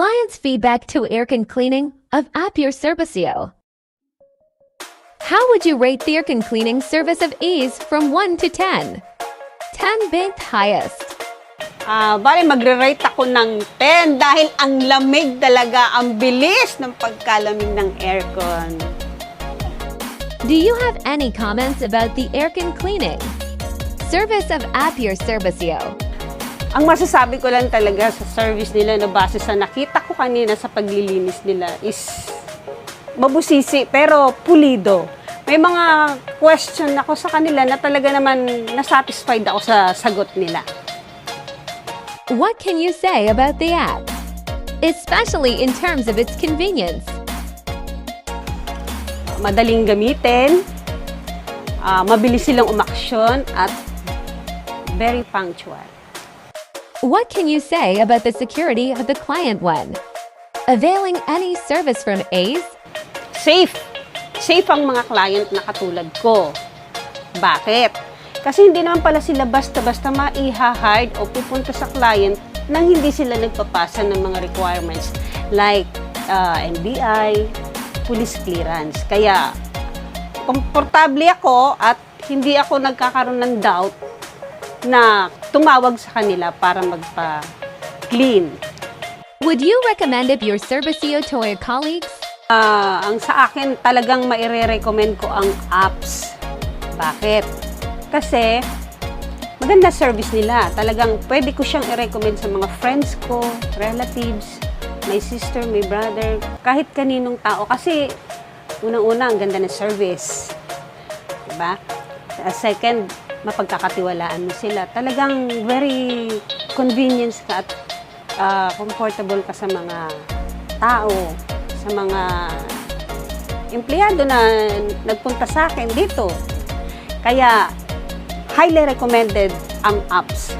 Client's feedback to aircon cleaning of Appier Servicio. How would you rate the aircon cleaning service of ease from 1 to 10? 10 being highest. Ah, bali magre-rate ako ng 10 dahil ang lamig talaga, ang bilis ng pagkalamig ng aircon. Do you have any comments about the aircon cleaning? Service of Appier Servicio. Ang masasabi ko lang talaga sa service nila na base sa nakita ko kanina sa paglilinis nila is mabusisi pero pulido. May mga question ako sa kanila na talaga naman nasatisfied ako sa sagot nila. What can you say about the app? Especially in terms of its convenience. Madaling gamitin, ah, mabilis silang umaksyon at very punctual. What can you say about the security of the client one? Availing any service from A's? safe. Safe ang mga client na katulad ko. Bakit? Kasi hindi naman pala sila basta-basta maiha-hide o pupunta sa client nang hindi sila nagpapasa ng mga requirements like uh, NBI, police clearance. Kaya, komportable ako at hindi ako nagkakaroon ng doubt na tumawag sa kanila para magpa-clean. Would you recommend it your Servicio to your colleagues? Ah, ang sa akin talagang maire-recommend ko ang apps. Bakit? Kasi maganda service nila. Talagang pwede ko siyang i-recommend sa mga friends ko, relatives, my sister, my brother, kahit kaninong tao. Kasi unang-una, ang ganda ng service. Diba? Uh, second, mapagkakatiwalaan mo sila. Talagang very convenience ka at ah, comfortable ka sa mga tao, sa mga empleyado na nagpunta sa akin dito. Kaya, highly recommended ang apps